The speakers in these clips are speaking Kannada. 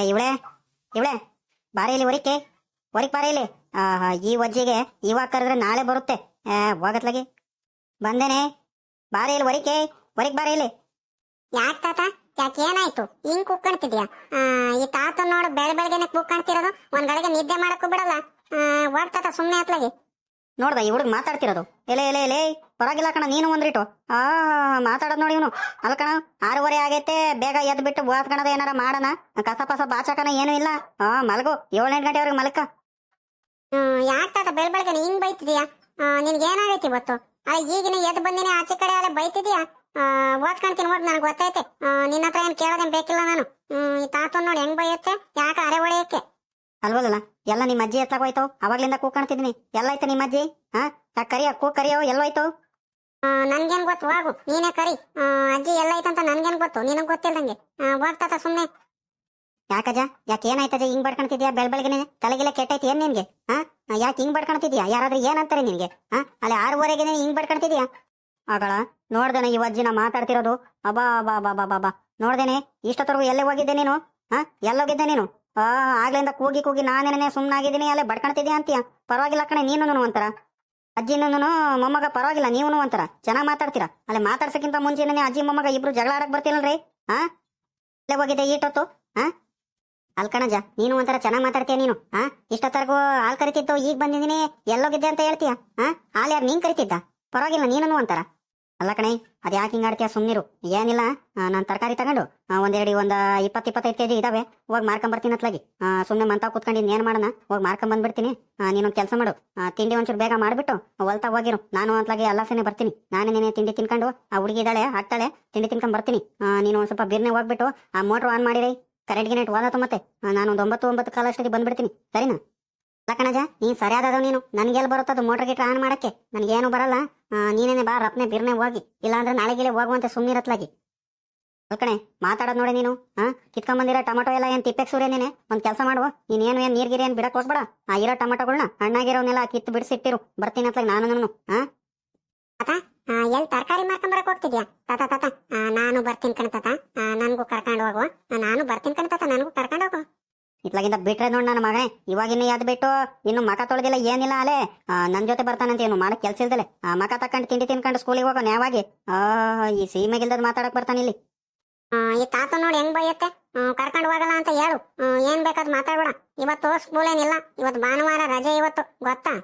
ಏ, ಇವಳೆ ಇವಳೆ, ಬಾರಿ ಇಲ್ಲಿ ಹೊರಿಕೆ ಹೊರಿಕ್ ಬಾರಿ ಇಲ್ಲಿ. ಈ ಒಜ್ಜಿಗೆ ಇವಾಗ ಕರೆದ್ರೆ ನಾಳೆ ಬರುತ್ತೆ. ಹೋಗತ್ಲಾಗಿ. ಬಂದೇನೆ. ಬಾರಿ ಇಲ್ಲಿ ಹೊರಿಕೆ ಹೊರಿಕ್ ಬಾರಿ ಇಲ್ಲಿ. ಯಾಕೆ ತಾತ? ಯಾಕೆ ಏನಾಯ್ತು? ಹಿಂಗ್ ಕುಕ್ಕಣ್ತಿದ್ಯಾ ಈ ತಾತ ನೋಡು, ಬೆಳ ಬೆಳಗ್ಗೆನೆ ಕುಕ್ಕಣ್ತಿರೋದು ಒಂದ್ ಗಳಿಗೆ ನಿದ್ದೆ ಮಾಡಕ್ಕೂ ಬಿಡಲ್ಲ. ಹೋಗ್ ತಾತ ಸುಮ್ನೆ ಅತ್ಲಾಗಿ ನೋಡ್ದ, ಈ ಹುಡುಗ ಮಾತಾಡ್ತಿರೋದು. ಎಲೆ ಎಲೆ ಎಲೆ, ಪರವಾಗಿಲ್ಲ ಕಣ, ನೀನು ಒಂದ್ರಿಟು. ಆ, ಮಾತಾಡೋದು ನೋಡಿ ಇವನು. ಅಲ್ಲ ಕಣ, ಆರೂವರೆ ಆಗೈತೆ, ಬೇಗ ಎದ್ದು ಬಿಟ್ಟು ಬೋತ್ಕಣದ ಏನಾರ ಮಾಡೋಣ. ಕಸ ಪಸ ಬಾಚಕನ ಏನೂ ಇಲ್ಲ. ಆ, ಮಲಗು ಏಳೆಂಟು ಗಂಟೆವರೆಗೆ ಮಲಕ. ಯಾಕೆ ತಾತ ಬೆಳ ಬೆಳಗ್ಗೆ ಹಿಂಗ್ ಬೈತಿದ್ಯಾ? ನಿನ್ಗೆ ಏನಾಗೈತಿ ಇವತ್ತು ಅಲ್ಲ, ಈಗಿನ ಎದ್ದು ಬಂದಿನಿ, ಆಚೆ ಕಡೆ ಅಲ್ಲ ಬೈತಿದ್ಯಾ? ಓದ್ಕೊಂತೀನಿ ನೋಡ್ ನನಗೆ ಗೊತ್ತೈತೆ. ನಿನ್ನ ಹತ್ರ ಏನ್ ಕೇಳೋದೇನ್ ಬೇಕಿಲ್ಲ ನಾನು. ಈ ತಾತ ನೋಡಿ ಹೆಂಗ್ ಬೈಯುತ್ತೆ, ಯಾಕೆ ಅರೆ ಹೊಳೆಯಕ್ಕೆ? ಅಲ್ವಲ್ಲ ಎಲ್ಲ ನಿಮ್ಮ ಅಜ್ಜಿ ಎತ್ತಾಗ ಹೋಯ್ತು? ಅವಾಗ್ಲಿಂದ ಕೂಕಾಣ್ತಿದ್ದೀನಿ ಎಲ್ಲ ಆಯ್ತು ನಿಮ್ಮ ಅಜ್ಜಿ? ಹಾ? ಕರಿಯ ಕೂ ಕರಿಯೋ ಎಲ್ಲೋಯ್ತು ನನ್ಗೇನ್ ಗೊತ್ತು? ಹೋಗು. ನೀನೇ ಕರಿ. ಅಜ್ಜಿ ಎಲ್ಲ ಐತಂತ ನನ್ಗೇನ್ ಗೊತ್ತು? ನಿನಗ್ ಗೊತ್ತಿಲ್ದಂಗೆ. ಹೋಗ್ತಾತ ಸುಮ್ನೆ. ಯಾಕಜ ಯಾಕೆ ಏನಾಯ್ತಜ ಹಿಂಗ್ ಬಡ್ಕೊಳ್ತಿದ್ಯಾ ಬೆಳ್ ಬೆಳಗ್ಗೆ ತಲೆಗೆಲ್ಲ ಕೆಟ್ಟೈತಿ ಏನ್ ನಿನ್ಗೆ? ಹಾ? ಯಾಕೆ ಹಿಂಗ್ ಬಡ್ಕೊಳ್ತಿದ್ಯಾ ಯಾರಾದ್ರೂ ಏನಂತಾರೆ ನಿನ್ಗೆ? ಹಾ? ಅಲ್ಲಿ ಆರೂವರೆಗೆ ಹಿಂಗ್ ಬಡ್ಕೊಳ್ತಿದ್ಯಾ ಆಗಳ ನೋಡ್ದೇನೆ ಈ ಅಜ್ಜಿನ ಮಾತಾಡ್ತಿರೋದು. ಅಬಾ ಬಾ ಬಾ ಬಾ ಬಾ ಬಾ ನೋಡ್ದೇನೆ ಇಷ್ಟೊತ್ತರೆಗೂ ಎಲ್ಲೇ ಹೋಗಿದ್ದೆ ನೀನು? ಹಾ? ಎಲ್ಲೋಗಿದ್ದೆ ನೀನು? ಆ ಆಗ್ಲಿಂದ ಕೂಗಿ ಕೂಗಿ ನಾನೇನೇ ಸುಮ್ಮನಾಗಿದ್ದೀನಿ ಅಲ್ಲೇ ಬಡ್ಕೊಂತಿದ್ದೀನಿ ಅಂತೀಯ? ಪರವಾಗಿಲ್ಲ ಕಣೆ ನೀನು ಒಂಥರ ಅಜ್ಜಿನೂ ಮೊಮ್ಮಗ ಪರವಾಗಿಲ್ಲ ನೀವು ಒಂಥರ ಚೆನ್ನಾಗಿ ಮಾತಾಡ್ತೀರಾ? ಅಲ್ಲೇ ಮಾತಾಡ್ಸಕ್ಕಿಂತ ಮುಂಚೆನೇ ಅಜ್ಜಿ ಮೊಮ್ಮಗ ಇಬ್ರು ಜಗಳ ಆಡಕ್ ಬರ್ತೀನಲ್ರಿ? ಹಾ ಅಲ್ಲೇ ಹೋಗಿದ್ದೆ ಈಟೊತ್ತು ಹಾ ಅಲ್ಕಣಜ ನೀನು ಒಂಥರ ಚೆನ್ನಾಗಿ ಮಾತಾಡ್ತೀಯ ನೀನು ಹಾ ಇಷ್ಟೊತ್ತರೆಗೂ ಹಾಲು ಕರಿತಿತ್ತು ಈಗ ಬಂದಿದ್ದೀನಿ, ಎಲ್ಲೋಗಿದ್ದೆ ಅಂತ ಹೇಳ್ತೀಯ ಹಾ ಹಾಲು ಯಾರು ನೀನ್ ಕರಿತಿದ್ದ? ಪರವಾಗಿಲ್ಲ ನೀನು ಒಂಥರ ಅಲ್ಲ ಕಣೆ ಅದು ಯಾಕೆ ಹಿಂಗ್ ಆಡ್ತೀಯ ಸುಮ್ನಿರು. ಏನಿಲ್ಲ ನಾನು ತರಕಾರಿ ತಗೊಂಡು ಒಂದೆರಡು ಒಂದ ಇಪ್ಪತ್ತು ಇಪ್ಪತ್ತೈದು ಕೆಜಿ ಇದಾವೆ. ಹೋಗಿ ಮಾರ್ಕೊಂಬರ್ತೀನಿ ಅತ್ಲಾಗಿ. ಸುಮ್ಮನೆ ಮಂತ ಕುತ್ಕೊಂಡಿದ್ದು ಏನ್ ಮಾಡೋಣ? ಹೋಗಿ ಮಾರ್ಕೊಂಡ್ ಬಂದ್ಬಿಡ್ತೀನಿ. ಆ, ನೀನೊಂದ್ ಕೆಲಸ ಮಾಡು. ತಿಂಡಿ ಒಂಚೂರು ಬೇಗ ಮಾಡ್ಬಿಟ್ಟು ಹೊಲ್ತ ಹೋಗಿರು. ನಾನು ಅತ್ಲಾಗಿ ಸೇನೆ ಬರ್ತೀನಿ. ನಾನೇ ನೆನೆ ತಿಂಡಿ ತಿನ್ಕೊಂಡು ಆ ಹುಡುಗಿ ಇದ್ದಾಳೆ ಹಾಕ್ತಾಳೆ ತಿಂಡಿ ತಿನ್ಕೊಂಡು ಬರ್ತೀನಿ. ನೀನು ಒಂದ್ ಸ್ವಲ್ಪ ಬಿರ್ನೆ ಹೋಗ್ಬಿಟ್ಟು ಆ ಮೋಟ್ರ್ ಆನ್ ಮಾಡಿರಿ. ಕರೆಂಟ್ ಗಿನೆಂಟ್ ಹೋದ ಮತ್ತೆ ಆ, ನಾನು ಒಂದು ಒಂಬತ್ತು ಒಂಬತ್ತು ಕಾಲ ಅಷ್ಟೊತ್ತಿಗೆ ಬಂದ್ಬಿಡ್ತೀನಿ. ಸರಿನಾ? ಲಕ್ಕಣಜ ನೀನ್ ಸರಿಯಾದ ನೀನು. ನನ್ಗೆಲ್ಲ ಬರುತ್ತದು ಮೋಟರ್ ಗಿಟ್ರ ಆನ್ ಮಾಡಕ್ಕೆ. ನನ್ಗೇನು ಬರಲ್ಲ. ನೀನೇನೆ ಬಾ ರಪ್ನೆ ಬಿರ್ನೆ ಹೋಗಿ. ಇಲ್ಲಾಂದ್ರೆ ನಾಳೆಗಿಲೆ ಹೋಗುವಂತೆ ಸುಮ್ಮನಿರತ್ಲಾಗಿ ಅಲ್ಕಣೆ ಮಾತಾಡೋದ್ ನೋಡಿ ನೀನು. ಹಾ ಕಿತ್ಕೊಂಬಂದಿರೋ ಟೊಮೊಟೊ ಎಲ್ಲ ಏನ್ ತಿಪ್ಪೆ ಸೂರ್ಯ ನೀನೆ? ಒಂದ್ ಕೆಲಸ ಮಾಡುವ. ನೀನ್ ಏನು ಏನ್ ನೀರ್ಗಿರಿ ಏನ್ ಬಿಡಕ್ ಹೋಗ್ಬೇಡ. ಆ, ಇರೋ ಟೊಮೊಟೊಗಳನ್ನ ಹಣ್ಣಾಗಿರೋನೆಲ್ಲ ಕಿತ್ತು ಬಿಡಿಸಿಟ್ಟಿರು. ಬರ್ತೀನಿ ಅತ್ಲಾಗ ನಾನು ನಾನು ಹಾ ತಾತ ಎಲ್ ತರಕಾರಿ ಮಾರ್ಕೊಂಬರಕ್ ಹೋಗ್ತಿದ್ಯಾ? ತಾತ ತಾತ. ನಾನು ಬರ್ತೀನಿ ಕಣ ತಾತ. ನನಗೂ ಕರ್ಕೊಂಡು ಹೋಗುವ. ನಾನು ಬರ್ತೀನಿ ಕಣ ತಾತ ನನಗೂ ಕರ್ಕೊಂಡು ಹೋಗು ಇತ್ಲಾಗಿಂದ ಬಿಟ್ರೆ ನೋಡ್ ನನ್ನ ಮಗನೇ. ಇವಾಗಿನ್ನು ಯಾವ್ದು ಬಿಟ್ಟು? ಇನ್ನು ಮಕ ತೊಳೆದಿಲ್ಲ, ಏನಿಲ್ಲ ಅಲೆ. ನನ್ನ ನನ್ ಜೊತೆ ಬರ್ತಾನಂತ ಏನು ಮಾಡಕ್ ಕೆಲ್ಸ ಇಲ್ದಲೆ. ಆ, ಮಕ ತಕೊಂಡು ತಿಂಡಿ ತಿನ್ಕೊಂಡು ಸ್ಕೂಲಿಗೆ ಹೋಗೋ ನ್ಯಾವಾಗಿ. ಈ ಸೀಮೆಗಿಲ್ದದ್ ಮಾತಾಡಕ್ ಬರ್ತಾನೆ ಇಲ್ಲಿ. ಈ ತಾತ ನೋಡಿ ಹೆಂಗ್ ಬೈಯತ್ತೆ? ಕರ್ಕೊಂಡು ಹೋಗಲ್ಲ ಅಂತ ಹೇಳು. ಏನ್ ಬೇಕಾದ್ ಮಾತಾಡ್ಬೇಡ. ಇವತ್ತು ಸ್ಕೂಲ್ ಏನಿಲ್ಲ, ಇವತ್ತು ಭಾನುವಾರ ರಜೆ ಇವತ್ತು, ಗೊತ್ತಾ?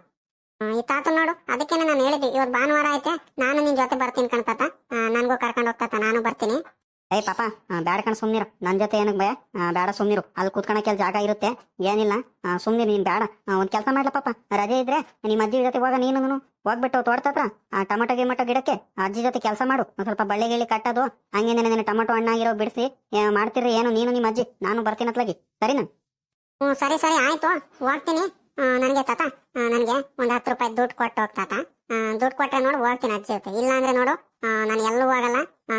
ಈ ತಾತ ನೋಡು, ಅದಕ್ಕೇನೆ ನಾನು ಹೇಳಿದ್ದೆ ಇವತ್ ಭಾನುವಾರ ಐತೆ ನಾನು ನಿನ್ ಜೊತೆ ಬರ್ತೀನಿ ಕಣ್ತಾತ ನನ್ಗೂ ಕರ್ಕೊಂಡು ಹೋಗ್ತಾತ ನಾನು ಬರ್ತೀನಿ. ಏಯ್ ಪಾಪ ಆ, ಬ್ಯಾಡ ಕಣ ಸುಮ್ನಿರು. ನನ್ ಜೊತೆ ಏನಕ್ ಭಯ? ಬ್ಯಾಡ ಸುಮ್ನಿರು. ಅಲ್ಲಿ ಕೂತ್ಕೊಳಕ್ಕೆ ಜಾಗ ಇರುತ್ತೆ? ಏನಿಲ್ಲ. ಸುಮ್ನಿರು ನೀನ್ ಬೇಡ ಆ, ಒಂದ್ ಕೆಲಸ ಮಾಡ್ಲ ಪಾಪ. ರಜೆ ಇದ್ರೆ ನಿಮ್ಮ ಅಜ್ಜಿ ಜೊತೆ ಹೋಗ ನೀನು ಹೋಗ್ಬಿಟ್ಟು ತೋಟದ ಆ ಟೊಮಟೊ ಗಿಮಟೊ ಗಿಡಕ್ಕೆ ಅಜ್ಜಿ ಜೊತೆ ಕೆಲಸ ಮಾಡು. ಸ್ವಲ್ಪ ಬಳ್ಳಿ ಗಿಳಿ ಕಟ್ಟೋದು. ಹಂಗೆ ನೆನೆ ಟೊಮಟೊ ಹಣ್ಣಾಗಿರೋ ಬಿಡಿಸಿ. ಮಾಡ್ತಿರ್ರಿ ಏನು ನೀನು ನಿಮ್ಮ ಅಜ್ಜಿ. ನಾನು ಬರ್ತೀನಿ ಅತ್ಲಾಗಿ. ಸರಿನಾ? ಹ್ಞೂ ಸರಿ ಸರಿ ಆಯ್ತು. ಹೋಗ್ತೀನಿ. ನನಗೆ ತಾತ ನನಗೆ ಒಂದು ಹತ್ತು ರೂಪಾಯಿ ದುಡ್ಡು ಕೊಟ್ಟು ಹೋಗ್ತಾತ ದುಡ್ಡು ಕೊಟ್ಟರೆ ನೋಡು ಹೋಗ್ತೀನಿ ಅಜ್ಜಿ ಜೊತೆ. ಇಲ್ಲ ಅಂದ್ರೆ ನೋಡು ನಾನು ಎಲ್ಲೂ ಹೋಗಲ್ಲ.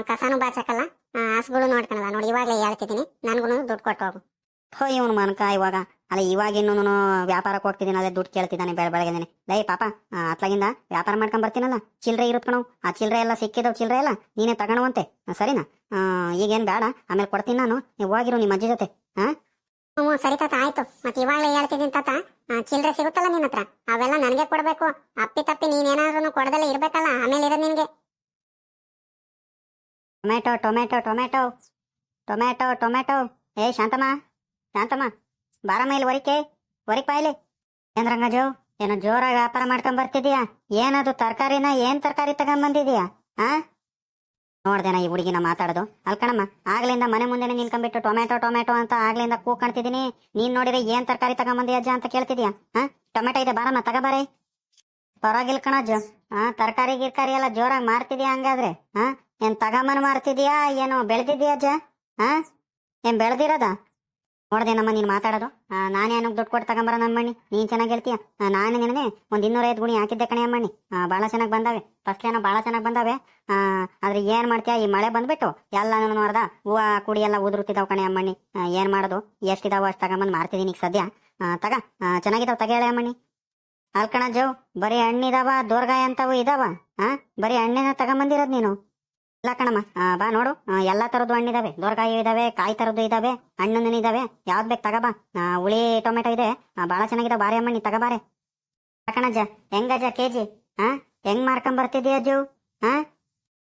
ಕಸನೂ ಬಾಚಕಲ್ಲ. ಹಸುಗಳು ನೋಡ್ಕೊಳಲ್ಲ ನೋಡಿ ಇವಾಗಲೇ ಹೇಳ್ತಿದ್ದೀನಿ. ನನಗೂ ದುಡ್ಡು ಕೊಟ್ಟು ಹೋಗು. ಹೋ ಇವನು ಮನಕ ಇವಾಗ. ಅಲ್ಲ ಇವಾಗ ಇನ್ನೂ ವ್ಯಾಪಾರಕ್ಕೆ ಹೋಗ್ತಿದ್ದೀನಿ ಅದೇ ದುಡ್ಡು ಕೇಳ್ತಿದ್ದಾನೆ ಬೆಳ ಬೆಳಗ್ಗೆನೆ ಲೈ ಪಾಪ ಅತ್ಲಾಗಿಂದ ವ್ಯಾಪಾರ ಮಾಡ್ಕೊಂಡ್ ಬರ್ತೀನಲ್ಲ ಚಿಲ್ಲರೆ ಇರುತ್ತೆ ಕಣವು ಆ ಚಿಲ್ರೆ ಎಲ್ಲ ಸಿಕ್ಕಿದವು ಚಿಲ್ರೆ ಎಲ್ಲ ನೀನೇ ತಗೊಳುವಂತೆ ಸರಿನಾ? ಆ, ಈಗೇನ್ ಬೇಡ ಆಮೇಲೆ ಕೊಡ್ತೀನಿ ನಾನು. ನೀವು ಹೋಗಿರು ನಿಮ್ಮ ಅಜ್ಜಿ ಜೊತೆ. ಹಾಂ ಹ್ಞೂ ಸರಿ ತಾತ ಆಯ್ತು. ಮತ್ತೆ ಇವಾಗಲೇ ಹೇಳ್ತಿದ್ದೀನಿ ತಾತ ಆ, ಚಿಲ್ಲರೆ ಸಿಗುತ್ತಲ್ಲ ನಿನ್ನ ಹತ್ರ? ಅವೆಲ್ಲ ನನಗೆ ಕೊಡಬೇಕು. ಅಪ್ಪಿ ತಪ್ಪಿ ನೀನೇನಾದ್ರೂ ಕೊಡದಲ್ಲೇ ಇರ್ಬೇಕಲ್ಲ ಆಮೇಲೆ ಇರೋದು ನಿನಗೆ tomato tomato tomato. Tomato tomato. ಏ, ಶಾಂತಮ್ಮ ಶಾಂತಮ್ಮ ಬಾರಮ್ಮ ಇಲ್ಲಿ ವರಿಕೆ ವರಿಕ್ ಬಾಯ್ಲಿ ಏನ್ ಜೋ ಏನೋ ಜೋರಾಗಿ ವ್ಯಾಪಾರ ಮಾಡ್ಕೊಂಡ್ ಬರ್ತಿದ್ಯಾ ಏನದು ತರಕಾರಿನ, ಏನ್ ತರಕಾರಿ ತಗೊಂಬಂದಿದೀಯಾ ಆ? ನೋಡ್ದೇನ ಈ ಹುಡುಗಿನ ಮಾತಾಡೋದು. ಅಲ್ಕಣಮ್ಮ ಆಗ್ಲಿಂದ ಮನೆ ಮುಂದೆನೆ ನಿಲ್ಕೊಂಡ್ಬಿಟ್ಟು ಟೊಮೆಟೊ ಟೊಮೆಟೊ ಅಂತ ಆಗ್ಲಿಂದ ಕೂಗ್ಕೊಂತಿದೀನಿ ನೀನ್ ನೋಡಿದ್ರೆ ಏನ್ ತರಕಾರಿ ತಗೊಂಬಂದಿ ಅಜ್ಜ ಅಂತ ಕೇಳ್ತಿದ್ಯಾ? ಹಾ ಟೊಮೆಟೊ ಇದೆ, ಬಾರಮ್ಮ ತಗೋಬಾರೆ ಪರವಾಗಿಲ್ಕಣ ಅಜ್ಜ ಹಾ ತರಕಾರಿ, ಗಿರ್ಕಾರಿ ಎಲ್ಲ ಜೋರಾಗಿ ಮಾರ್ತಿದ್ಯಾ ಹಂಗಾದ್ರೆ? ಹಾ ಏನ್ ತಗಮನ್ ಮಾರ್ತಿದ್ಯಾ? ಏನು ಬೆಳೆದಿದ್ಯಾ ಅಜ್ಜ? ಹಾ ಏನ್ ಬೆಳೆದಿರೋದ? ನೋಡ್ದೇನಮ್ಮ ನೀನ್ ಮಾತಾಡೋದು. ನಾನೇ ಏನಕ್ಕೆ ದುಡ್ಡು ಕೊಟ್ಟು ತಗೊಂಬರ ನಮ್ಮಣ್ಣಿ. ನೀನ್ ಚೆನ್ನಾಗಿ ಹೇಳ್ತೀಯ? ನಾನೇ ನಿನ್ನೆ ಒಂದ್ ಇನ್ನೂರೈದು ಗುಣಿ ಹಾಕಿದ್ದೆ ಕಣೆ ಅಮ್ಮಣ್ಣಿ. ಬಹಳ ಚೆನ್ನಾಗಿ ಬಂದಾವೆ. ಫಸ್ಟ್ ಏನೋ ಭಾಳ ಚೆನ್ನಾಗಿ ಬಂದಾವೆ. ಆದ್ರೆ ಏನ್ ಮಾಡ್ತೀಯ? ಈ ಮಳೆ ಬಂದ್ಬಿಟ್ಟು ಎಲ್ಲ ನೋಡ್ದ ಹೂವ, ಕುಡಿ ಎಲ್ಲ ಉದುರುತ್ತಿದ್ದಾವ್ ಕಣೆ ಅಮ್ಮಣ್ಣಿ. ಏನ್ ಮಾಡೋದು? ಎಷ್ಟಿದಾವ ಅಷ್ಟು ತಗೊಂಬಂದು ಮಾರ್ತಿದೀನಿ ಈಗ ಸದ್ಯ. ತಗ. ಚೆನ್ನಾಗಿದಾವ್ ತಗ ಹೇಳಿ ಅಮ್ಮಣ್ಣಿ. ಅಲ್ಕಣ ಜವ್ ಬರೀ ಹಣ್ಣಿದಾವ, ದೋರ್ಗಾಯ ಅಂತವು ಇದಾವ? ಹಾ ಬರೀ ಹಣ್ಣಿನ ತಗೊಂಬಂದಿರೋದ್ ನೀನು? ಇಲ್ಲ ಕಣಮ್ಮ. ಬಾ ನೋಡು. ಎಲ್ಲ ಎಲ್ಲಾ ತರದ್ದು ಹಣ್ಣು ಇದಾವೆ. ದೊರಕಾಯಿ ಇದಾವೆ ಕಾಯಿ ತರದ್ದು ಇದಾವೆ ಹಣ್ಣು ಇದಾವೆ ಯಾವ್ದು ಬೇಕು ತಗೋಬಾ ಹುಳಿ ಟೊಮೆಟೊ ಇದೆ. ಭಾಳ ಚೆನ್ನಾಗಿದೆ ಬಾರಿ ಅಮ್ಮಣ್ಣಿ ತಗೋಬಾರೆ ಕಣಜ್ಜ. ಹೆಂಗಜ್ಜ ಕೆಜಿ ಹಾ ಹೆಂಗ್ ಮಾರ್ಕೊಂಡ್ ಬರ್ತಿದ್ದೀಯ ಅಜ್ಜು? ಹಾ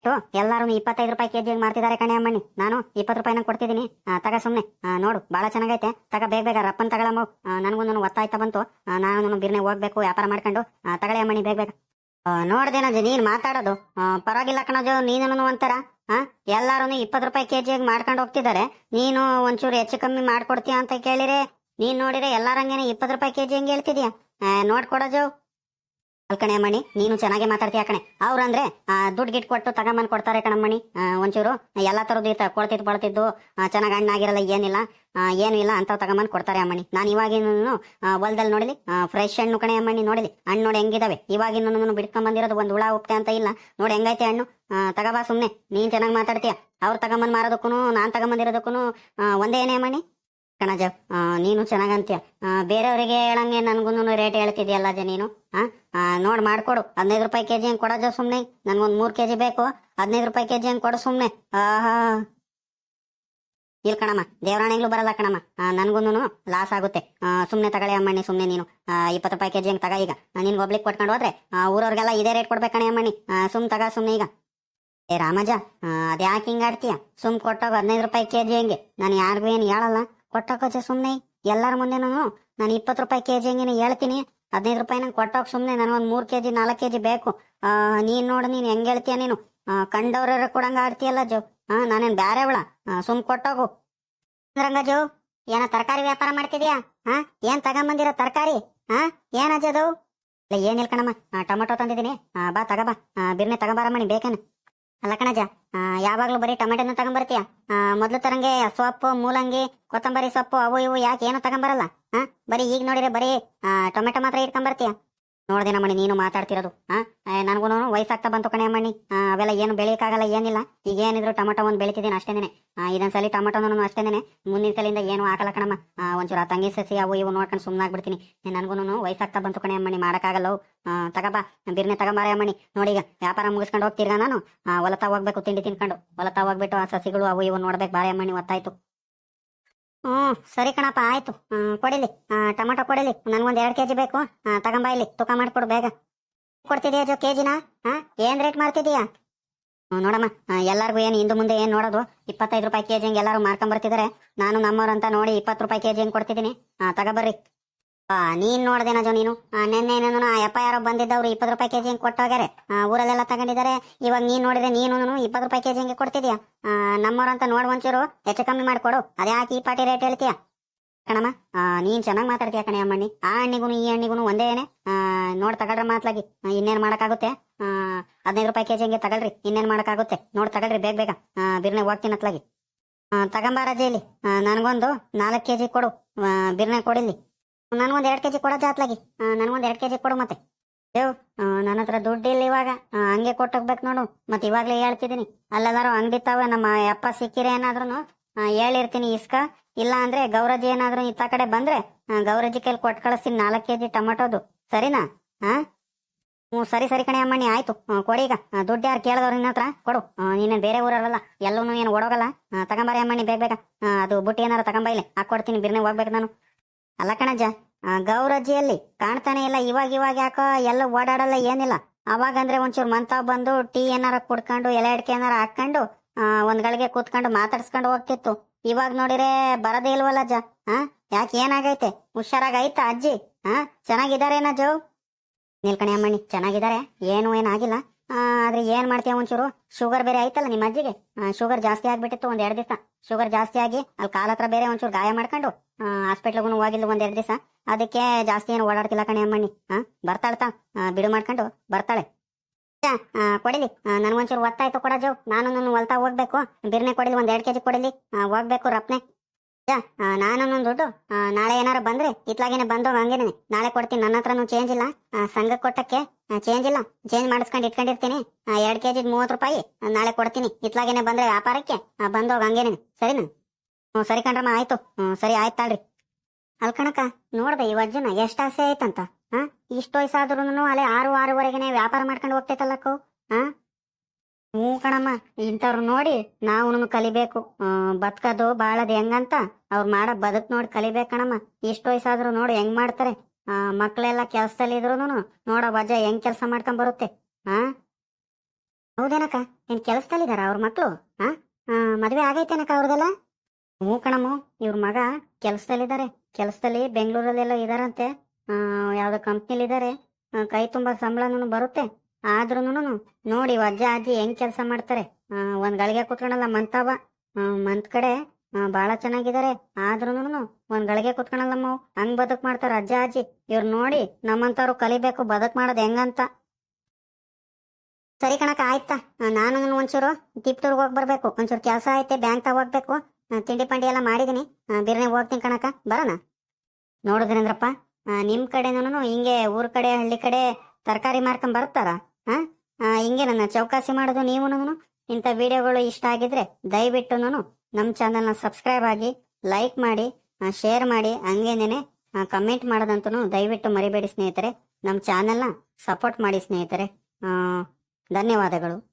ಟು ಎಲ್ಲಾರು ಇಪ್ಪತ್ತೈದು ರೂಪಾಯಿ ಕೆಜಿ ಹೆಂಗ್ ಮಾರ್ತಿದ್ದಾರೆ ಕಣೆ ಅಮ್ಮಣ್ಣಿ. ನಾನು ಇಪ್ಪತ್ತು ರೂಪಾಯಿನ ಕೊಡ್ತಿದ್ದೀನಿ ತಗ ಸುಮ್ಮನೆ ನೋಡು ಭಾಳ ಚೆನ್ನಾಗೈತೆ. ತಗ ಬೇಗ ಬೇಗ ರಪ್ಪನ್ ತಗೊಳಮ್ಮ. ನನಗೂ ನಾನು ಒತ್ತಾಯ್ತಾ ಬಂತು. ನಾನು ಬಿರ್ನೆ ಹೋಗ್ಬೇಕು ವ್ಯಾಪಾರ ಮಾಡ್ಕೊಂಡು. ಆ, ತಗೊಳ್ಳಿ ಅಮ್ಮಣ್ಣಿ ಬೇಗ ಬೇಗ. ನೋಡ್ದೇನಜ್ಜಿ ನೀನ್ ಮಾತಾಡೋದು. ಪರವಾಗಿಲ್ಲ ಕಣಜು ನೀನು ಒಂಥರ ಹಾ ಎಲ್ಲಾರು ಇಪ್ಪತ್ತು ರೂಪಾಯಿ ಕೆಜಿಗೆ ಮಾಡ್ಕೊಂಡು ಹೋಗ್ತಿದ್ದಾರೆ. ನೀನು ಒಂಚೂರು ಹೆಚ್ಚು ಕಮ್ಮಿ ಮಾಡ್ಕೊಡ್ತೀಯ ಅಂತ ಕೇಳಿರೆ, ನೀನ್ ನೋಡಿರೆ ಎಲ್ಲಾರಂಗೇನೆ ಇಪ್ಪತ್ತು ರೂಪಾಯಿ ಕೆಜಿ ಹೆಂಗ್ ಹೇಳ್ತಿದ್ಯಾ? ನೋಡ್ಕೊಡೋಜು ಅಲ್ಕಣೆ ಅಮ್ಮಣಿ ನೀನು ಚೆನ್ನಾಗಿ ಮಾತಾಡ್ತೀಯ ಕಣೆ. ಅವ್ರಂದ್ರೆ ದುಡ್ಡು ಗಿಟ್ ಕೊಟ್ಟು ತಗೊಂಬಂದ್ ಕೊಡ್ತಾರೆ ಕಣಮ್ಮಣಿ ಒಂಚೂರು, ಎಲ್ಲಾ ತರದ್ದು ಇರ್ತ ಕೊಡ್ತಿದ್ದು ಬಳತಿದ್ದು ಚೆನ್ನಾಗಿ ಹಣ್ಣಾಗಿರಲ್ಲ, ಏನಿಲ್ಲ ಏನಿಲ್ಲ ಏನು ಇಲ್ಲ ಅಂತ ತಗೊಂಬಂದ್ ಕೊಡ್ತಾರೆ ಅಮ್ಮಣಿ ನಾನು ಇವಾಗಿನೂ ಹೊಲದಲ್ಲಿ ನೋಡಿಲಿ ಫ್ರೆಶ್ ಹಣ್ಣು ಕಣೆ ಅಮ್ಮಣಿ ನೋಡಿಲಿ. ಹಣ್ಣು ನೋಡಿ ಹೆಂಗಿದಾವೆ. ಇವಾಗಿನ ಬಿಡ್ಕೊಂಡ್ ಬಂದಿರೋದು ಒಂದು ಹುಳ ಉಪ್ತೆ ಅಂತ ಇಲ್ಲ. ನೋಡಿ ಹೆಂಗೈತೆ ಹಣ್ಣು. ತಗೋಬಾ ಸುಮ್ನೆ. ನೀನ್ ಚೆನ್ನಾಗಿ ಮಾತಾಡ್ತೀಯ. ಅವ್ರು ತಗೊಂಬಂದ್ ಮಾರೋದಕ್ಕೂ ನಾನ್ ತಗೊಂಬಂದಿರೋದಕ್ಕೂ ಒಂದೇ ಏನೇ ಅಮ್ಮಣಿ ಕಣಜ. ನೀನು ಚೆನ್ನಾಗಂತೀಯ. ಬೇರೆಯವರಿಗೆ ಹೇಳಂಗೆ ನನಗೂ ರೇಟ್ ಹೇಳ್ತಿದ್ಯಲ್ಲ ಅಜ್ಜ ನೀನು? ಆ ನೋಡಿ ಮಾಡ್ಕೊಡು. ಹದಿನೈದು ರೂಪಾಯಿ ಕೆಜಿ ಹಂಗೆ ಕೊಡೋಜ ನನಗೊಂದು ಮೂರು ಕೆ ಕೆಜಿ ಬೇಕು. ಹದಿನೈದು ರೂಪಾಯಿ ಕೆಜಿ ಹಂಗೆ ಕೊಡು ಸುಮ್ಮನೆ ಆಹಾ. ಇಲ್ ಕಣಮ್ಮ ದೇವರಾಣಿಗ್ಲೂ ಬರಲ್ಲ ಕಣಮ್ಮ. ನನಗೂ ಲಾಸ್ ಆಗುತ್ತೆ. ಸುಮ್ಮನೆ ತಗೊಳ್ಳಿ ಅಮ್ಮಣ್ಣಿ ಸುಮ್ಮನೆ ನೀನು. ಇಪ್ಪತ್ತು ರೂಪಾಯಿ ಕೆಜಿ ಹಂಗೆ ತಗ ಈಗ. ನಿನ್ಗೆ ಒಬ್ಳಿಗೆ ಕೊಟ್ಕೊಂಡು ಹೋದ್ರೆ ಊರವ್ರಿಗೆಲ್ಲ ಇದೇ ರೇಟ್ ಕೊಡ್ಬೇಕಣೆ ಅಮ್ಮಣ್ಣಿ. ಸುಮ್ಮ ಸುಮ್ ತಗ ಸುಮ್ಮನೆ ಈಗ. ಏ ರಾಮಜ ಅದ್ಯಾಕೆ ಹಿಂಗೆ ಆಡ್ತೀಯ? ಸುಮ್ ಕೊಟ್ಟೋಗ ಹದಿನೈದು ರೂಪಾಯಿ ಕೆಜಿ ಹೆಂಗೆ. ನಾನು ಯಾರಿಗೂ ಏನು ಹೇಳಲ್ಲ. ಕೊಟ್ಟೋಗೋಜ ಸುಮ್ನೆ ಎಲ್ಲರ ಮುಂದೆ ನಾನು ನಾನು ಇಪ್ಪತ್ತು ರೂಪಾಯಿ ಕೆಜಿ ಹಂಗೆ ಹೇಳ್ತೀನಿ. ಹದಿನೈದು ರೂಪಾಯಿ ನಂಗೆ ಕೊಟ್ಟಾಕ ಸುಮ್ನೆ ನನಗೊಂದು ಮೂರು ಕೆಜಿ ನಾಲ್ಕು ಕೆಜಿ ಬೇಕು. ನೀನು ನೋಡು ನೀನು ಹೆಂಗೆ ಹೇಳ್ತೀಯ ನೀನು? ಕಂಡವ್ರ ಕೊಡಂಗ ಆಡ್ತೀಯಲ್ಲ ಜೋ? ಹಾಂ ನಾನೇನ್ ಬ್ಯಾರೆ ಅವಳ ಸುಮ್ ಕೊಟ್ಟೋಗು. ರಂಗ ಜೋ ಏನ ತರಕಾರಿ ವ್ಯಾಪಾರ ಮಾಡ್ತಿದ್ಯಾ? ಹಾ ಏನ್ ತಗೊಂಬಂದಿರೋ ತರಕಾರಿ? ಹಾ ಏನ್ ಅಜ್ಜದು? ಇಲ್ಲ ಏನಿಲ್ಲ ಕಣಮ್ಮ. ಟೊಮೊಟೊ ತಂದಿದ್ದೀನಿ. ಬಾ ತಗೋಬಾ ಆ, ತಗೊಂಬಾರಮ್ಮ ನೀನು ಬೇಕೇನು? ಅಲ್ಲ ಕಣಜ ಯಾವಾಗ್ಲೂ ಬರೀ ಟೊಮೆಟೊನ ತಗೊಂಬರ್ತೀಯ? ಮೊದ್ಲು ತರಂಗೆ ಸೊಪ್ಪು, ಮೂಲಂಗಿ, ಕೊತ್ತಂಬರಿ ಸೊಪ್ಪು, ಅವು ಇವು ಯಾಕೆ ಏನು ತಗೊಂಬರಲ್ಲ? ಹಾ ಬರೀ ಈಗ ನೋಡಿದ್ರೆ ಬರೀ ಟೊಮೆಟೊ ಮಾತ್ರ ಇಟ್ಕೊಂಬರ್ತೀಯ? ನೋಡ್ದೆ ನಮ್ಮಣ್ಣಿ ನೀನು ಮಾತಾಡ್ತಿರೋದು ಹಾ ನನಗೂ ವಯಸ್ಸಾಗ್ತಾ ಬಂತು ಕಣೆ ಅಮ್ಮಣ್ಣಿ. ಅವೆಲ್ಲ ಏನು ಬೆಳೆಯಕ್ಕಾಗಲ್ಲ ಏನಿಲ್ಲ. ಈಗ ಏನಿದ್ರು ಟೊಮೆಟೊ ಒಂದು ಬೆಳಿತಿದ್ದೀನಿ ಅಷ್ಟೇನೆ ಇದೊಂದ್ಸಲಿ ಟೊಮೆಟೊನು ಅಷ್ಟೇನೆ ಮುಂದಿನ ಸಲಿಂದ ಏನು ಹಾಕಲ್ಲ ಕಣಮ್ಮ. ಒಂಚೂರು ಆ ತಂಗಿ ಸಸಿ ಅವು ಇವು ನೋಡ್ಕೊಂಡು ಸುಮ್ಮನಾಗ್ಬಿಡ್ತೀನಿ ನನಗೂ ವಯಸ್ಸಾಗ್ತಾ ಬಂತು ಕಣೆ ಅಮ್ಮಣ್ಣಿ ಮಾಡೋಕ್ಕಾಗಲ್ಲ ತಗಪ್ಪ ಆ, ತಗಬಾ ಬಿರ್ನೆ ತಗೊಂಬಾರೆ ಅಮ್ಮಣ್ಣಿ. ನೋಡಿ ಈಗ ವ್ಯಾಪಾರ ಮುಗಿಸ್ಕೊಂಡು ಹೋಗ್ತೀರಾ ನಾನು? ಹೊಲತಾ ಹೋಗ್ಬೇಕು ತಿಂಡಿ ತಿನ್ಕೊಂಡು. ಹೊಲತಾ ಹೋಗ್ಬಿಟ್ಟು ಆ ಸಸಿಗಳು ಅವು ಇವು ನೋಡ್ಬೇಕು ಬಾರೆ ಅಮ್ಮಣ್ಣಿ ಒತ್ತಾಯ್ತು. ಹ್ಞೂ ಸರಿ ಕಣಪ್ಪ ಆಯ್ತು. ಹ್ಮ್, ಕೊಡಿಲಿ. ಟೊಮೆಟೊ ಕೊಡಿಲಿ. ನನ್ಗೊಂದ್ ಎರಡ್ ಕೆಜಿ ಬೇಕು. ಆ, ತಗೊಂಬಾ ಇಲ್ಲಿ. ತೂಕ ಮಾಡ್ಕೊಡು ಬೇಗ. ಕೊಡ್ತಿದ್ಯಾ ಜೋ ಕೆಜಿನ? ಹಾ ಏನ್ ರೇಟ್ ಮಾಡ್ತಿದೀಯಾ ಹ್ಮ್, ನೋಡಮ್ಮ ಎಲ್ಲರಿಗೂ ಏನು ಹಿಂದೆ ಮುಂದೆ ಏನ್ ನೋಡೋದು? ಇಪ್ಪತ್ತೈದು ರೂಪಾಯಿ ಕೆಜಿ ಹಂಗೆ ಎಲ್ಲಾರು ಬರ್ತಿದಾರೆ ನಾನು ನಮ್ಮವ್ರಂತ ನೋಡಿ ಇಪ್ಪತ್ತು ರೂಪಾಯಿ ಕೆಜಿ ಹಂಗೆ ಕೊಡ್ತಿದ್ದೀನಿ. ಹಾಂ ತಗೋಬರ್ರಿ ನೀನ್ ನೋಡ್ದೇನ ಜೋ ನೀನು? ನಿನ್ನೆ ಏನೋ ಯಪ್ಪ ಯಾರೋ ಬಂದಿದ್ದವ್ರು ಇಪ್ಪತ್ತು ರೂಪಾಯಿ ಕೆಜಿ ಹಿಂಗೆ ಕೊಟ್ಟೋಗ್ಯಾರೆ ಆ, ಊರಲ್ಲೆಲ್ಲ ತಗೊಂಡಿದ್ದಾರೆ. ಇವಾಗ ನೀನ್ ನೋಡಿದ್ರೆ ನೀನು ಇಪ್ಪತ್ತು ರೂಪಾಯಿ ಕೆಜಿ ಹಿಂಗೆ ಕೊಡ್ತಿದ್ಯಾ? ನಮ್ಮವ್ರಂತ ನೋಡ್ ಒಂಚೂರು ಹೆಚ್ಚು ಕಮ್ಮಿ ಮಾಡ್ಕೊಡು ಅದ್ಯಾಕೆ ಈ ಪಾಟಿ ರೇಟ್ ಹೇಳ್ತೀಯಾ? ಕಣಮ್ಮ ನೀನ್ ಚೆನ್ನಾಗಿ ಮಾತಾಡ್ತೀಯ ಕಣೆ ಅಮ್ಮಣ್ಣಿ? ಆ ಹಣ್ಣಿಗೂ ಈ ಹಣ್ಣಿಗೂ ಒಂದೇ ಏನೇ? ನೋಡ್ ತಗೊಳ್ರಿ ಮಾತ್ಲಾಗಿ. ಇನ್ನೇನ್ ಮಾಡಕ್ಕಾಗುತ್ತೆ? ಹದಿನೈದು ರೂಪಾಯಿ ಕೆಜಿ ಹಿಂಗೆ ತಗೊಳ್ರಿ. ಇನ್ನೇನ್ ಮಾಡಕ್ಕಾಗುತ್ತೆ? ನೋಡ್ ತಗೊಳ್ರಿ ಬೇಗ ಬೇಗ. ಬಿರ್ನೆ ಹೋಗ್ತೀನಿ ಅತ್ಲಾಗಿ. ತಗೊಂಬಾರಜ ಇಲ್ಲಿ ನನಗೊಂದು ನಾಲ್ಕು ಕೆಜಿ ಕೊಡು. ಬಿರ್ನೆ ಕೊಡಿಲ್ಲಿ. ನನಗೊಂದು ಎರಡು ಕೆಜಿ ಕೊಡೋದು ಅತ್ಲಾಗಿ. ನನಗೊಂದು ಎರಡು ಕೆಜಿ ಕೊಡು ಮತ್ತೆ. ದೇವ್ ನನ್ನ ಹತ್ರ ದುಡ್ಡು ಇಲ್ಲ ಇವಾಗ. ಹಂಗೆ ಕೊಟ್ಟೋಗ್ಬೇಕು ನೋಡು. ಮತ್ತೆ ಇವಾಗಲೇ ಹೇಳ್ತಿದ್ದೀನಿ ಅಂಗಡಿ ತಾವೇ ನಮ್ಮ ಅಪ್ಪ ಸಿಕ್ಕಿರೆ ಏನಾದ್ರೂ ಹೇಳಿರ್ತೀನಿ ಇಸ್ಕ. ಇಲ್ಲ ಅಂದ್ರೆ ಗೌರಜಿ ಏನಾದ್ರೂ ಇತ್ತ ಕಡೆ ಬಂದ್ರೆ ಗೌರಜಿ ಕೈಲಿ ಕೊಟ್ಟು ಕಳಿಸ್ತೀನಿ ನಾಲ್ಕು ಕೆಜಿ ಟೊಮೊಟೊದು. ಸರಿನಾ? ಹಾ ಹ್ಞೂ, ಸರಿ ಸರಿ ಕಣೆ ಅಮ್ಮಣ್ಣಿ, ಆಯ್ತು. ಕೊಡಿ ಈಗ. ದುಡ್ಡು ಯಾರು ಕೇಳಿದವ್ರು ನಿನ್ನ ಹತ್ರ? ಕೊಡು. ನೀನೇ ಬೇರೆ ಊರಲ್ಲ ಎಲ್ಲೂ ಏನು ಓಡೋಗಲ್ಲ? ತಗೊಂಬಾರಿ ಅಮ್ಮಣ್ಣಿ, ಬೇಗ ಬೇಗ. ಅದು ಬುಟ್ಟಿ ಏನಾರು ತಗೊಂಬೈಲಿ ಹಾಕೊಡ್ತೀನಿ ಬಿರ್ನೆ ಹೋಗ್ಬೇಕು ನಾನು. ಅಲ್ಲ ಕಣಜ ಗೌರಜ್ಜಿಯಲ್ಲಿ ಕಾಣ್ತಾನೆ ಇಲ್ಲ, ಇವಾಗ ಇವಾಗ ಯಾಕೋ ಎಲ್ಲ ಓಡಾಡಲ್ಲ, ಏನಿಲ್ಲ. ಅವಾಗಂದ್ರೆ ಒಂಚೂರು ಮಂತಾವ್ ಬಂದು ಟೀ ಏನಾರ ಕುಡ್ಕೊಂಡು, ಎಲೆ ಅಡಿಕೆ ಏನಾರ ಹಾಕೊಂಡು ಒಂದ್ ಗಳಿಗೆ ಕೂತ್ಕೊಂಡು ಮಾತಾಡ್ಸ್ಕೊಂಡು ಹೋಗ್ತಿತ್ತು. ಇವಾಗ ನೋಡಿರೆ ಬರದೇ ಇಲ್ವಲ್ಲ ಅಜ್ಜ ಹಾ ಯಾಕೆ ಏನಾಗೈತೆ? ಹುಷಾರಾಗೈತಾ ಅಜ್ಜಿ? ಹಾ ಚೆನ್ನಾಗಿದಾರೇನ ಜೋ? ನಿಲ್ಕಣಿ ಅಮ್ಮಣ್ಣಿ ಚೆನ್ನಾಗಿದ್ದಾರೆ? ಏನು ಏನಾಗಿಲ್ಲ. ಆದ್ರೆ ಏನ್ ಮಾಡ್ತೀಯ ಒಂಚೂರು? ಶುಗರ್ ಬೇರೆ ಆಯ್ತಲ್ಲ ನಿಮ್ಮ ಅಜ್ಜಿಗೆ? ಶುಗರ್ ಜಾಸ್ತಿ ಆಗ್ಬಿಟ್ಟಿತ್ತು ಒಂದ್ ಎರಡು ದಿವಸ. ಶುಗರ್ ಜಾಸ್ತಿ ಆಗಿ ಅಲ್ಲಿ ಕಾಲ ಹತ್ರ ಬೇರೆ ಒಂಚೂರು ಗಾಯ ಮಾಡ್ಕೊಂಡು ಹಾಸ್ಪಿಟ್ಲ್ಗೂ ಹೋಗಿಲ್ಲ ಒಂದ್ ಎರಡು ದಿವಸ. ಅದಕ್ಕೆ ಜಾಸ್ತಿ ಏನು ಓಡಾಡ್ತಿಲ್ಲ ಕಣೆ ಅಮ್ಮಣ್ಣಿ. ಹಾ ಬರ್ತಾಳ್ತಾ? ಬಿಡು ಮಾಡ್ಕೊಂಡು ಬರ್ತಾಳೆ. ಕೊಡಿಲಿ. ನನ್ಗೊಂಚೂರು ಒತ್ತಾಯ್ತು ಕೊಡಜು ನಾನು ನನ್ನ ಹೊಲ್ತಾ ಹೋಗ್ಬೇಕು. ಬಿರ್ನೆ ಕೊಡಿಲಿ, ಒಂದ್ ಎರಡು ಕೆಜಿ ಕೊಡಿಲಿ. ಹೋಗ್ಬೇಕು ರಪ್ನೆ. ನಾನು ದುಡ್ಡು ನಾಳೆ ಏನಾರ ಬಂದ್ರೆ ಇತ್ಲಾಗೇನೆ ಬಂದು ಹಂಗೇನೆ ನಾಳೆ ಕೊಡ್ತೀನಿ, ನನ್ನ ಹತ್ರನೂ ಚೇಂಜ್ ಇಲ್ಲ. ಸಂಘ ಕೊಟ್ಟಕ್ಕೆ ಚೇಂಜ್ ಇಲ್ಲ. ಚೇಂಜ್ ಮಾಡಿಸ್ಕೊಂಡು ಇಟ್ಕೊಂಡಿರ್ತೀನಿ. ಎರಡು ಕೆಜಿ ಮೂವತ್ತು ರೂಪಾಯಿ ನಾಳೆ ಕೊಡ್ತೀನಿ. ಇತ್ಲಾಗೇನೆ ಬಂದ್ರೆ ವ್ಯಾಪಾರಕ್ಕೆ ಬಂದು ಹಂಗೇನೆ ಸರಿನಾ? ಹ್ಞೂ, ಸರಿ ಕಣ್ರಮ್ಮ, ಆಯ್ತು. ಹ್ಞೂ, ಸರಿ, ಆಯ್ತು ತಾಳ್ರಿ ಅಲ್ಕಣಕ ನೋಡ್ದೆ, ಈ ಅಜ್ಜನ ಎಷ್ಟು ಆಸೆ ಆಯ್ತಂತ ಹಾ ಇಷ್ಟು ವಯಸ್ಸಾದ್ರೂ ಅಲ್ಲೇ ಆರು, ಆರೂವರೆಗೆನೆ ವ್ಯಾಪಾರ ಮಾಡ್ಕೊಂಡು ಹೋಗ್ತೈತಲ್ಲಕ್ಕೂ ಹಾ ಹ್ಞೂ ಕಣಮ್ಮ, ಇಂಥವ್ರು ನೋಡಿ ನಾವು ಕಲಿಬೇಕು. ಬದುಕೋದು ಬಾಳದು ಹೆಂಗಂತ ಅವ್ರು ಮಾಡೋ ಬದುಕ್ ನೋಡಿ ಕಲಿಬೇಕು ಕಣಮ್ಮ. ಇಷ್ಟು ವಯಸ್ಸಾದ್ರು ನೋಡಿ ಹೆಂಗ್ ಮಾಡ್ತಾರೆ. ಮಕ್ಕಳೆಲ್ಲ ಕೆಲ್ಸದಲ್ಲಿ ಇದ್ರು ನೋಡೋ ವಜ ಹೆಂಗ್ ಕೆಲಸ ಮಾಡ್ಕೊಂಡ್ ಬರುತ್ತೆ. ಹಾ ಹೌದೇನಕ್ಕ, ಏನ್ ಕೆಲ್ಸದಲ್ಲಿದಾರ ಅವ್ರ ಮಕ್ಕಳು ಹಾ ಮದುವೆ ಆಗೈತೇನಕ್ಕ ಅವ್ರದೆಲ್ಲ? ಹ್ಞೂ ಕಣಮ್ಮ, ಇವ್ರ ಮಗ ಕೆಲ್ಸದಲ್ಲಿದ್ದಾರೆ ಕೆಲಸದಲ್ಲಿ ಬೆಂಗಳೂರಲ್ಲೆಲ್ಲ ಇದಾರಂತೆ. ಯಾವುದೋ ಯಾವ್ದೋ ಕಂಪ್ನಿಲಿ ಇದಾರೆ. ಕೈ ತುಂಬಾ ಸಂಬಳನೂ ಬರುತ್ತೆ. ಆದ್ರೂ ನೋಡಿ ಅಜ್ಜ ಅಜ್ಜಿ ಹೆಂಗ್ ಕೆಲಸ ಮಾಡ್ತಾರೆ. ಒಂದ್ ಗಳಿಗೆ ಕುತ್ಕೊಳಲ್ಲ ಮಂತವ. ಮಂತ್ ಕಡೆ ಬಹಳ ಚೆನ್ನಾಗಿದ್ದಾರೆ ಆದ್ರೂನು ಒಂದ್ ಗಳಿಗೆ ಕುತ್ಕೊಳಲ್ಲಮ್ಮ. ಹಂಗ್ ಬದುಕ್ ಮಾಡ್ತಾರ ಅಜ್ಜ ಅಜ್ಜಿ. ಇವ್ರು ನೋಡಿ ನಮ್ಮಂತವ್ರು ಕಲಿಬೇಕು ಬದುಕ್ ಮಾಡೋದ್ ಹೆಂಗಂತ. ಸರಿ ಕಣಕ ಆಯ್ತಾ. ನಾನು ಒಂಚೂರು ತಿಪ್ಟೂರ್ಗೆ ಹೋಗಿ ಬರ್ಬೇಕು. ಒಂಚೂರು ಕೆಲಸ ಐತೆ ಬ್ಯಾಂಕ್ ಹೋಗ್ಬೇಕು. ಆ, ತಿಂಡಿ ಪಂಡಿ ಎಲ್ಲ ಮಾಡಿದೀನಿ. ಬಿರ್ನೆ ಹೋಗ್ತೀನಿ ಕಣಕ ಬರೋಣ? ನೋಡಿದ್ರೇಂದ್ರಪ್ಪ. ನಿಮ್ ಕಡೆನೂ ಹಿಂಗೆ ಊರ್ ಕಡೆ ಹಳ್ಳಿ ಕಡೆ ತರಕಾರಿ ಮಾರ್ಕೊಂಡ್ ಬರ್ತಾರ? ಹಾ? ಹಿಂಗೆ ನನ್ನ ಚೌಕಾಸಿ ಮಾಡೋದು ನೀವು ಇಂಥ ವಿಡಿಯೋಗಳು ಇಷ್ಟ ಆಗಿದ್ರೆ ದಯವಿಟ್ಟು ನಮ್ಮ ಚಾನಲ್ನ ಸಬ್ಸ್ಕ್ರೈಬ್ ಆಗಿ, ಲೈಕ್ ಮಾಡಿ ಶೇರ್ ಮಾಡಿ, ಹಂಗೇನೇನೆ ಕಮೆಂಟ್ ಮಾಡೋದಂತೂ ದಯವಿಟ್ಟು ಮರಿಬೇಡಿ ಸ್ನೇಹಿತರೆ. ನಮ್ಮ ಚಾನಲ್ನ ಸಪೋರ್ಟ್ ಮಾಡಿ ಸ್ನೇಹಿತರೆ. ಧನ್ಯವಾದಗಳು.